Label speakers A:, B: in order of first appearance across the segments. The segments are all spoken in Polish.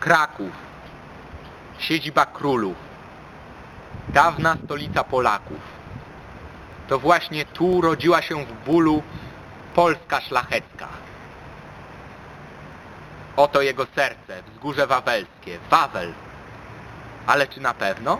A: Kraków. Siedziba królów. Dawna stolica Polaków. To właśnie tu urodziła się w bólu Polska szlachecka. Oto jego serce, wzgórze wawelskie, Wawel. Ale czy na pewno?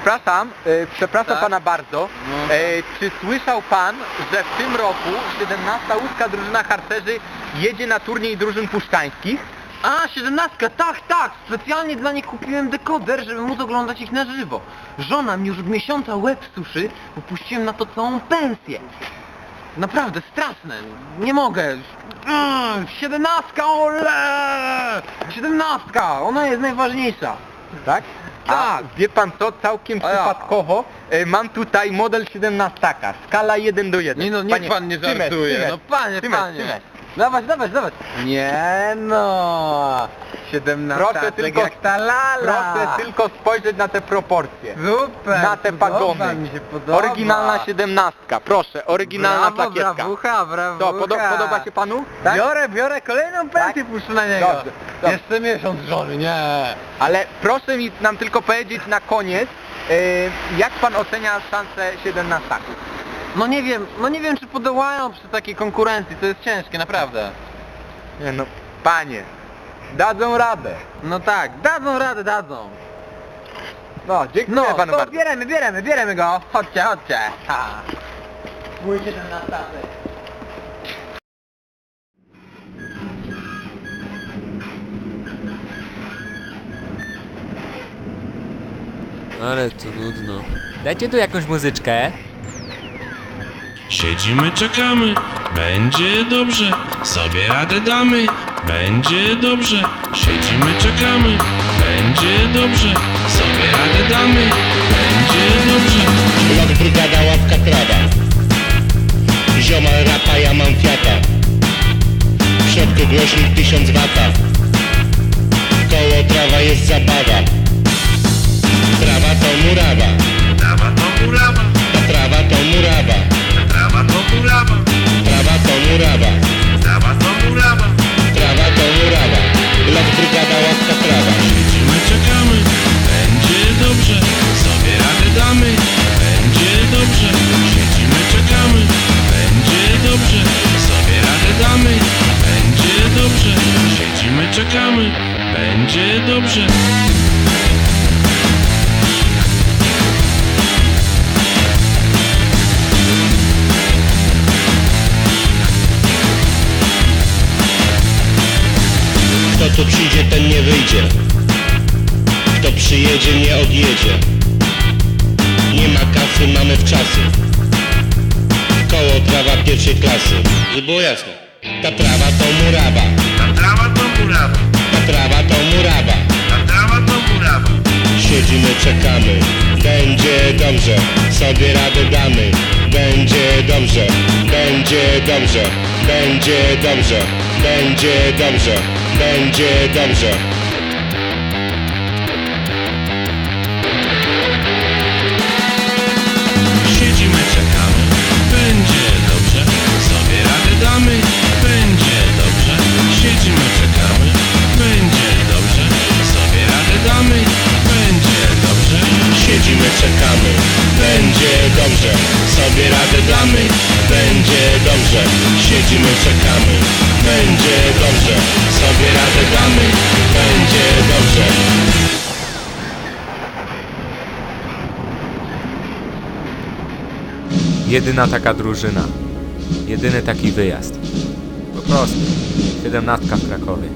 A: Przepraszam, e, przepraszam
B: Tak?
A: pana bardzo.
B: No.
A: E, czy słyszał pan, że w tym roku 17 łódzka drużyna harcerzy jedzie na turniej drużyn puszczańskich?
B: A, siedemnastka, tak, tak! Specjalnie dla nich kupiłem dekoder, żeby móc oglądać ich na żywo. Żona mi już od miesiąca łeb suszy, bo puściłem na to całą pensję. Naprawdę, straszne. Nie mogę. Mm, Siedemnastka, ole! Siedemnastka, ona jest najważniejsza.
A: Tak? A
B: Tak.
A: wie pan co, całkiem
B: A ja.
A: przypadkowo e, mam tutaj model 17, skala 1 do 1.
B: Nie no, niech pan nie
A: Tymes,
B: żartuje.
A: Tymes,
B: No panie,
A: Tymes,
B: panie.
A: Tymes.
B: Dawać, dawać, dawać. Nie no. Siedemnastka,
A: Proszę tylko,
B: jak ta lala.
A: proszę tylko spojrzeć na te proporcje.
B: Super,
A: na te
B: podoba
A: pagony.
B: mi się podoba.
A: Oryginalna 17, proszę, oryginalna
B: brawo,
A: plakietka.
B: Brawucha, brawucha.
A: To, podo podoba się panu? Tak?
B: Biorę, biorę kolejną pensję,
A: Tak?
B: puszczę na niego.
A: Dobrze, dobrze.
B: Jeszcze miesiąc żony, nie.
A: Ale proszę mi nam tylko powiedzieć na koniec, e, jak pan ocenia szanse 17?
B: No nie wiem, no nie wiem czy podołają przy takiej konkurencji, to jest ciężkie, naprawdę.
A: Nie no, panie, dadzą radę.
B: No tak, dadzą radę, dadzą.
A: No, dziękuję
B: No,
A: panu
B: to
A: bardzo.
B: bieremy, bieremy, bieremy go. Chodźcie, chodźcie. Ha. Pójdzie ten na statek.
C: Ale to nudno. Dajcie tu jakąś muzyczkę.
D: Siedzimy, czekamy, będzie dobrze, sobie radę damy, będzie dobrze. Siedzimy, czekamy, będzie dobrze, sobie radę damy, będzie dobrze.
E: Lot brygada, łapka trawa Ziomal rapa, ja mam fiata. W środku głośnik 1000 wata. Koło trawa jest zabawa to murawa.
D: Trawa to murawa,
E: Ta trawa to murawa.
D: Trawa to murawa,
E: Trawa to murawa.
D: Trawa to murawa.
E: Trawa to murawa. Lot brygada, trawa.
D: Siedzimy, czekamy, będzie dobrze, sobie radę damy, będzie dobrze. Siedzimy, czekamy, będzie dobrze, sobie radę damy, będzie dobrze. Siedzimy, czekamy, będzie dobrze.
E: Kto tu przyjdzie, ten nie wyjdzie. Kto przyjedzie, nie odjedzie. Nie ma kasy, mamy w czasy Koło trawa pierwszej klasy. Żeby było jasne. Ta trawa to murawa.
D: Ta trawa to murawa,
E: Ta trawa to murawa.
D: Ta trawa to murawa.
E: Siedzimy, czekamy. Będzie dobrze. Sobie radę damy. Będzie dobrze. Będzie dobrze. Będzie dobrze. Będzie dobrze Będzie dobrze.
D: Siedzimy, czekamy, będzie dobrze, sobie radę damy, będzie dobrze. Siedzimy, czekamy, będzie dobrze, sobie radę damy, będzie dobrze.
E: Siedzimy, czekamy. Będzie dobrze. Sobie radę damy Będzie dobrze Siedzimy, czekamy Będzie dobrze Sobie radę damy Będzie dobrze
C: Jedyna taka drużyna. Jedyny taki wyjazd. Po prostu. Siedemnastka w Krakowie.